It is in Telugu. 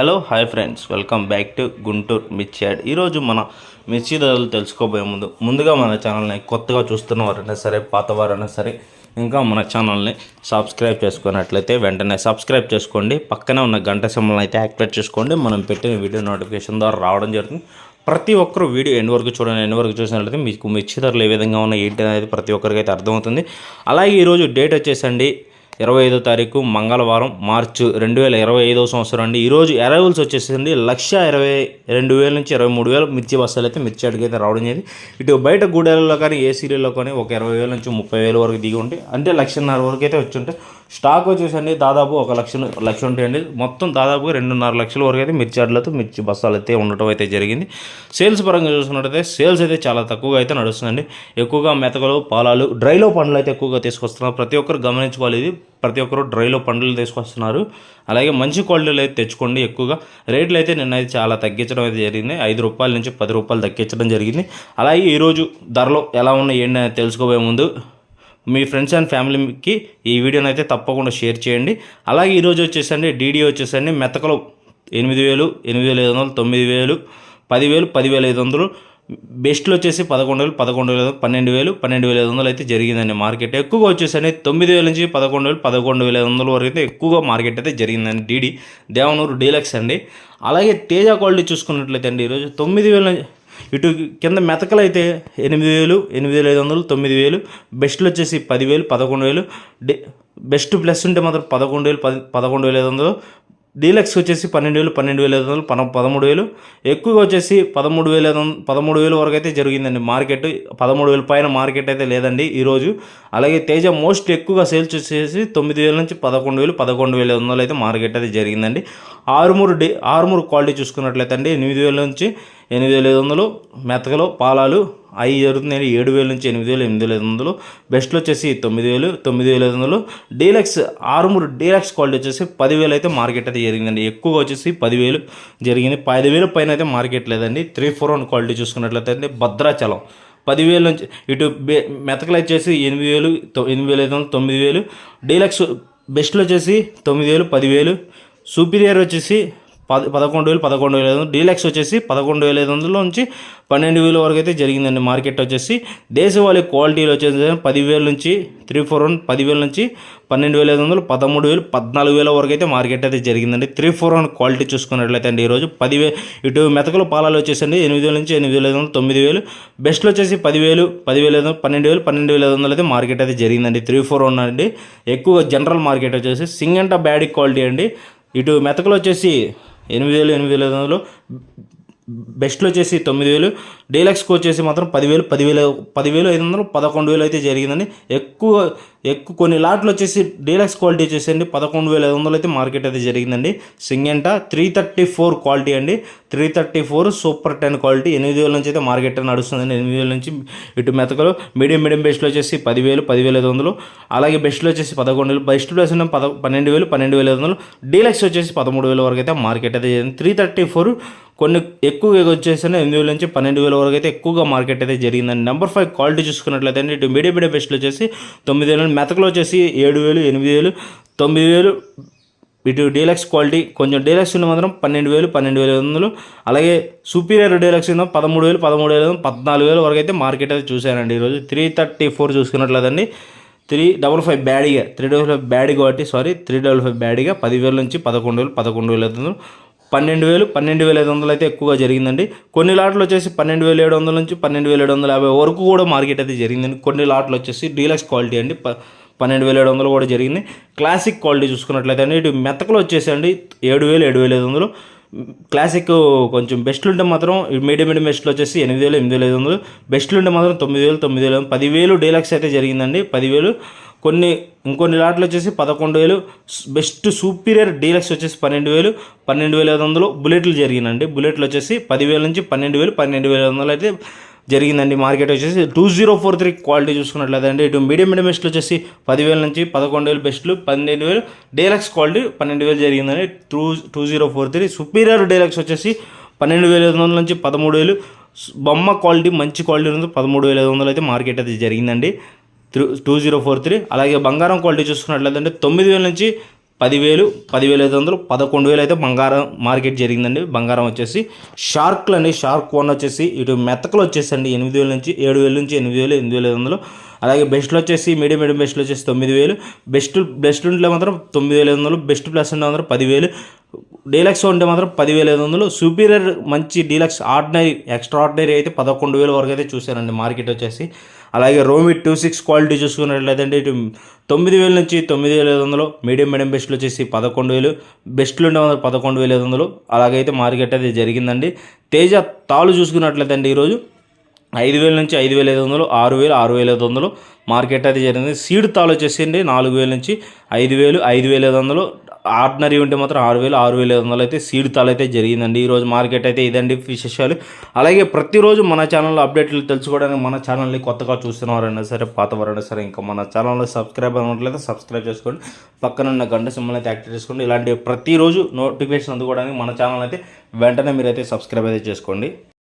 Hello hi friends welcome back to Guntur mirchi yard ఈరోజు మన మిర్చి ధరలు తెలుసుకోబోయే ముందు ముందుగా మన ఛానల్ని కొత్తగా చూస్తున్న వారైనా సరే పాత వారైనా సరే ఇంకా మన ఛానల్ని సబ్స్క్రైబ్ చేసుకున్నట్లయితే వెంటనే సబ్స్క్రైబ్ చేసుకోండి. పక్కనే ఉన్న గంట సింబల్ని అయితే యాక్టివేట్ చేసుకోండి. మనం పెట్టిన వీడియో నోటిఫికేషన్ ద్వారా రావడం జరుగుతుంది. ప్రతి ఒక్కరు వీడియో ఎన్ని వరకు చూడండి. ఎన్ని వరకు చూసినట్లయితే మీకు మిర్చి ధరలు ఏ విధంగా ఉన్నాయి ఏంటి అనేది ప్రతి ఒక్కరికైతే అర్థమవుతుంది. అలాగే ఈరోజు డేట్ వచ్చేసండి ఇరవై ఐదో తారీఖు మంగళవారం మార్చి రెండు వేల ఇరవై ఐదో సంవత్సరం అండి. ఈరోజు అరైవల్స్ వచ్చేసింది లక్ష ఇరవై రెండు వేల నుంచి ఇరవై మూడు వేల మిర్చి బస్తాలు అయితే మిర్చి అడిగి అయితే రావడం జరిగింది. ఇటు బయట గూడెలలో కానీ ఏ సీరియల్లో కానీ ఒక ఇరవై వేల నుంచి ముప్పై వేల వరకు దిగి ఉంటే అంటే లక్షన్నర వరకు అయితే వచ్చి ఉంటే స్టాక్ వచ్చేసండి దాదాపు ఒక లక్ష లక్ష ఉంటాయండి. మొత్తం దాదాపుగా రెండున్నర లక్షల వరకు అయితే మిర్చి అడ్లతో మిర్చి బస్తాలు అయితే ఉండటం అయితే జరిగింది. సేల్స్ పరంగా చూసుకున్నట్టయితే సేల్స్ అయితే చాలా తక్కువగా అయితే నడుస్తుందండి. ఎక్కువగా మెతకలు పాలాలు డ్రైలో పండ్లు అయితే ఎక్కువగా తీసుకొస్తున్నారు. ప్రతి ఒక్కరు గమనించుకోవాలి ఇది. ప్రతి ఒక్కరు డ్రైలో పండ్లు తీసుకొస్తున్నారు. అలాగే మంచి క్వాలిటీలు అయితే తెచ్చుకోండి ఎక్కువగా. రేట్లు అయితే నిన్నైతే అయితే చాలా తగ్గించడం అయితే జరిగింది. ఐదు రూపాయల నుంచి పది రూపాయలు తగ్గించడం జరిగింది. అలాగే ఈరోజు ధరలు ఎలా ఉన్నాయి ఏంటి అనేది తెలుసుకోబోయే ముందు మీ ఫ్రెండ్స్ అండ్ ఫ్యామిలీకి ఈ వీడియోని అయితే తప్పకుండా షేర్ చేయండి. అలాగే ఈరోజు వచ్చేసండి డీడీ వచ్చేసండి మెతకలు ఎనిమిది వేలు ఎనిమిది వేల ఐదు వందలు తొమ్మిది వేలు పదివేలు పదివేల ఐదు వందలు బెస్ట్లో వచ్చేసి పదకొండు వేలు పదకొండు వేల పన్నెండు వేలు పన్నెండు వేల ఐదు వందలు అయితే జరిగిందండి మార్కెట్. ఎక్కువగా వచ్చేసండి తొమ్మిది వేల నుంచి పదకొండు వేలు పదకొండు వేల ఐదు వందల వరకు అయితే ఎక్కువగా మార్కెట్ అయితే జరిగిందండి డీడీ దేవనూరు డీలక్స్ అండి. అలాగే తేజ క్వాలిటీ చూసుకున్నట్లయితే అండి ఈరోజు తొమ్మిది వేల ఇటు కింద మెతకలు అయితే ఎనిమిది వేలు ఎనిమిది వేల ఐదు వందలు తొమ్మిది వేలు. బెస్ట్లు వచ్చేసి పదివేలు పదకొండు వేలు. డే బెస్ట్ ప్లస్ ఉంటే మాత్రం పదకొండు వేలు పది పదకొండు వేల ఐదు వందలు డీలక్స్ వచ్చేసి పన్నెండు వేలు పన్నెండు వేల ఐదు వందలు పన పదమూడు వేలు. ఎక్కువగా వచ్చేసి పదమూడు వేల ఐదు వందలు పదమూడు వేలు వరకు అయితే జరిగిందండి మార్కెట్. పదమూడు వేల పైన మార్కెట్ అయితే లేదండి ఈరోజు అలాగే తేజ మోస్ట్ ఎక్కువగా సేల్స్ వచ్చేసి తొమ్మిది వేల నుంచి పదకొండు వేలు పదకొండు వేల ఐదు వందలు అయితే మార్కెట్ అయితే జరిగిందండి. ఆరుమూరు డి ఆరుమూరు క్వాలిటీ చూసుకున్నట్లయితే అండి ఎనిమిది వేల నుంచి ఎనిమిది వేల ఐదు వందలు మెతకలు పాలాలు అవి జరుగుతున్నాయి ఏడు వేల నుంచి ఎనిమిది వేలు ఎనిమిది వేల ఐదు వందలు. బెస్ట్లో వచ్చేసి తొమ్మిది వేలు తొమ్మిది వేల ఐదు వందలు. డీలక్స్ ఆరుమూరు డీలక్స్ క్వాలిటీ వచ్చేసి పదివేలు అయితే మార్కెట్ అయితే జరిగిందండి. ఎక్కువగా వచ్చేసి పదివేలు జరిగింది. పదివేలు పైన అయితే మార్కెట్ లేదండి. త్రీ ఫోర్ వన్ క్వాలిటీ చూసుకున్నట్లయితే అండి. భద్రాచలం పదివేల నుంచి ఇటు బే మెతకలు వచ్చేసి ఎనిమిది వేలు ఎనిమిది వేల ఐదు వందలు తొమ్మిది వేలు. డీలక్స్ బెస్ట్లో వచ్చేసి తొమ్మిది వేలు పదివేలు. సూపీరియర్ వచ్చేసి పద పదకొండు వేలు పదకొండు వేల ఐదు వందలు. డీలక్స్ వచ్చేసి పదకొండు వేల ఐదు వందల నుంచి పన్నెండు వేల వరకు అయితే జరిగిందండి. మార్కెట్ వచ్చేసి దేశవాళీ క్వాలిటీలు వచ్చేసి పదివేల నుంచి త్రీ ఫోర్ వన్ పదివేల నుంచి పన్నెండు వేల ఐదు వందలు పదమూడు వేలు పద్నాలుగు వేల వరకు అయితే మార్కెట్ అయితే జరిగిందండి. త్రీ ఫోర్ వన్ క్వాలిటీ చూసుకున్నట్లయితే అండి ఈరోజు పదివే ఇటు మెతకల పాలాలు వచ్చేసండి ఎనిమిది వేల నుంచి ఎనిమిది వేల ఐదు వందలు తొమ్మిది వేలు. బెస్ట్లు వచ్చేసి పదివేలు పదివేల ఐదు పన్నెండు వేలు పన్నెండు వేల ఐదు వందలు అయితే మార్కెట్ అయితే జరిగిందండి. త్రీ ఫోర్ వన్ అండి. ఎక్కువ జనరల్ మార్కెట్ వచ్చేసి సింగంట బ్యాడ్ క్వాలిటీ అండి. ఇటు మెతకలు వచ్చేసి ఎనిమిది వేలు ఎనిమిది వేల ఐదు వందలు బెస్ట్లో వచ్చేసి తొమ్మిది వేలు డీలక్స్కి వచ్చేసి మాత్రం పదివేలు పదివేలు పదివేలు ఐదు వందలు పదకొండు వేలు అయితే జరిగిందండి. ఎక్కువ ఎక్కువ కొన్ని లాట్లు వచ్చేసి డీలక్స్ క్వాలిటీ వచ్చేసండి పదకొండు వేల ఐదు వందలు అయితే మార్కెట్ అయితే జరిగిందండి. Syngenta three thirty four quality అండి. Three thirty four super ten quality ఎనిమిది వేల నుంచి అయితే మార్కెట్ నడుస్తుందండి. ఎనిమిది వేల నుంచి ఇటు మెతకలు మీడియం మీడియం బెస్ట్లో వచ్చేసి పదివేలు పదివేల ఐదు వందలు. అలాగే బెస్ట్లో వచ్చేసి పదకొండు వేలు బెస్ట్ ప్లస్ ఉన్న పద పన్నెండు వేలు పన్నెండు వేల ఐదు వందలు. డీలక్స్ వచ్చేసి పదమూడు వేల వరకు అయితే మార్కెట్ అయితే జరిగింది. త్రీ థర్టీ ఫోర్ కొన్ని ఎక్కువగా వచ్చేసి ఎనిమిది వేల నుంచి పన్నెండు వేల వరకు అయితే ఎక్కువగా మార్కెట్ అయితే జరిగిందండి. నెంబర్ ఫైవ్ క్వాలిటీ చూసుకున్నట్లయితే అండి ఇటు మీడియం మీడియం బెస్ట్లు వచ్చేసి తొమ్మిది వేలు మెతకలు వచ్చేసి ఏడు వేలు ఎనిమిది వేలు తొమ్మిది వేలు ఇటు డీలక్స్ క్వాలిటీ కొంచెం డీలక్స్ ఉన్న మాత్రం పన్నెండు వేలు పన్నెండు వేల ఐదు వందలు. అలాగే సూపీరియర్ డీలక్స్ ఉన్న పదమూడు వేలు పదమూడు వేల పద్నాలుగు వేల వరకు అయితే మార్కెట్ అయితే చూశానండి ఈరోజు. Three thirty four చూసుకున్నట్లేదండి three double five Byadgi three double five Byadgi కాబట్టి sorry three double five Byadgi పదివేల నుంచి పదకొండు వేలు పదకొండు వేల ఐదు వందలు. పన్నెండు వేలు పన్నెండు వేల ఐదు వందలు అయితే ఎక్కువగా జరిగిందండి. కొన్ని లాట్లు వచ్చేసి పన్నెండు వేల ఏడు వందల నుంచి పన్నెండు వేల ఏడు వందల యాభై వరకు కూడా మార్కెట్ అయితే జరిగిందండి. కొన్ని లాట్లు వచ్చేసి డీలక్స్ క్వాలిటీ అండి. ప పన్నెండు వేల ఏడు వందలు కూడా జరిగింది. క్లాసిక్ క్వాలిటీ చూసుకున్నట్లయితే అండి ఇటు మెతకలు వచ్చేసి అండి ఏడు వేలు ఏడు వేల ఐదు వందలు. క్లాసిక్ కొంచెం బెస్ట్లు ఉంటే మాత్రం మీడియం మీడియం బెస్ట్లు వచ్చేసి ఎనిమిది వేలు ఎనిమిది వేల ఐదు వందలు. బెస్ట్లు ఉంటే మాత్రం తొమ్మిది వేలు తొమ్మిది వేలు పదివేలు డీలక్స్ అయితే జరిగిందండి. పదివేలు కొన్ని ఇంకొన్ని లాట్లు వచ్చేసి పదకొండు వేలు. బెస్ట్ సూపీరియర్ డీలక్స్ వచ్చేసి పన్నెండు వేలు. పన్నెండు వేల ఐదు వందలు బుల్లెట్లు జరిగిందండి. బుల్లెట్లు వచ్చేసి పదివేల నుంచి పన్నెండు వేలు. పన్నెండు వేల ఐదు వందలు అయితే జరిగిందండి. మార్కెట్ వచ్చేసి two zero four three quality చూసుకున్నట్లయితే అండి ఇటు మీడియం మీడియం బెస్ట్లు వచ్చేసి పదివేల నుంచి పదకొండు వేలు బెస్ట్లు పన్నెండు వేలు. డీలక్స్ క్వాలిటీ పన్నెండు వేలు జరిగిందండి. Two two zero four three superior deluxe వచ్చేసి పన్నెండు వేల ఐదు వందల నుంచి పదమూడు వేలు. బొమ్మ క్వాలిటీ మంచి క్వాలిటీ ఉంది పదమూడు వేల ఐదు వందలు అయితే మార్కెట్ అయితే జరిగిందండి. Three two zero four three. అలాగే బంగారం క్వాలిటీ చూసుకున్నట్లయితే తొమ్మిది వేల నుంచి పదివేలు పదివేల ఐదు వందలు పదకొండు వేలు అయితే బంగారం మార్కెట్ జరిగిందండి. బంగారం వచ్చేసి షార్క్లు అండి. షార్క్ వన్ వచ్చేసి ఇటు మెతకలు వచ్చేసండి. ఎనిమిది వేల నుంచి ఏడు వేల నుంచి ఎనిమిది వేలు ఎనిమిది వేల ఐదు వందలు. అలాగే బెస్ట్లు వచ్చేసి మీడియం మీడియం బెస్ట్లు వచ్చేసి తొమ్మిది వేలు. బెస్ట్ బెస్ట్ ఉంటే మాత్రం తొమ్మిది వేల ఐదు వందలు బెస్ట్ ప్లస్ ఉంటే మాత్రం పదివేలు. డీలక్స్ ఉంటే మాత్రం పదివేల ఐదు వందలు. సూపీరియర్ మంచి డీలక్స్ ఆర్డినరీ ఎక్స్ట్రా ఆర్డినరీ అయితే పదకొండు వేల వరకు అయితే చూశానండి మార్కెట్ వచ్చేసి. అలాగే రోమి టూ సిక్స్ క్వాలిటీ చూసుకున్నట్లయితే ఇటు తొమ్మిది వేల నుంచి తొమ్మిది వేల ఐదు వందలు మీడియం మీడియం బెస్ట్లు వచ్చేసి పదకొండు వేలు బెస్ట్లు ఉండే వందలు పదకొండు వేల ఐదు వందలు. అలాగైతే మార్కెట్ అది జరిగిందండి. తేజ తాలు చూసుకున్నట్లయితే అండి ఈరోజు ఐదు వేల నుంచి ఐదు వేల ఐదు వందలు ఆరు వేలు ఆరు వేల ఐదు వందలు. మార్కెట్ అయితే జరిగింది. సీడ్ తాళ్ళు వచ్చేసిండి నాలుగు వేల నుంచి ఐదు వేలు ఐదు వేల ఐదు వందలు. ఆర్డినరీ ఉంటే మాత్రం ఆరు వేలు ఆరు వేల ఐదు వందలు అయితే సీడ్ తాళ్ళు అయితే జరిగిందండి ఈరోజు మార్కెట్ అయితే ఇదండి విశేషాలు. అలాగే ప్రతిరోజు మన ఛానల్లో అప్డేట్లు తెలుసుకోవడానికి మన ఛానల్ని కొత్తగా చూస్తున్నవారైనా సరే పాతవారైనా సరే ఇంకా మన ఛానల్లో సబ్స్క్రైబ్ అవ్వట్లయితే సబ్స్క్రైబ్ చేసుకోండి. పక్కన ఉన్న గంట సింబల్ అయితే యాక్టివ్ చేసుకోండి. ఇలాంటి ప్రతిరోజు నోటిఫికేషన్ అందుకోవడానికి మన ఛానల్ అయితే వెంటనే మీరైతే సబ్స్క్రైబ్ అయితే చేసుకోండి.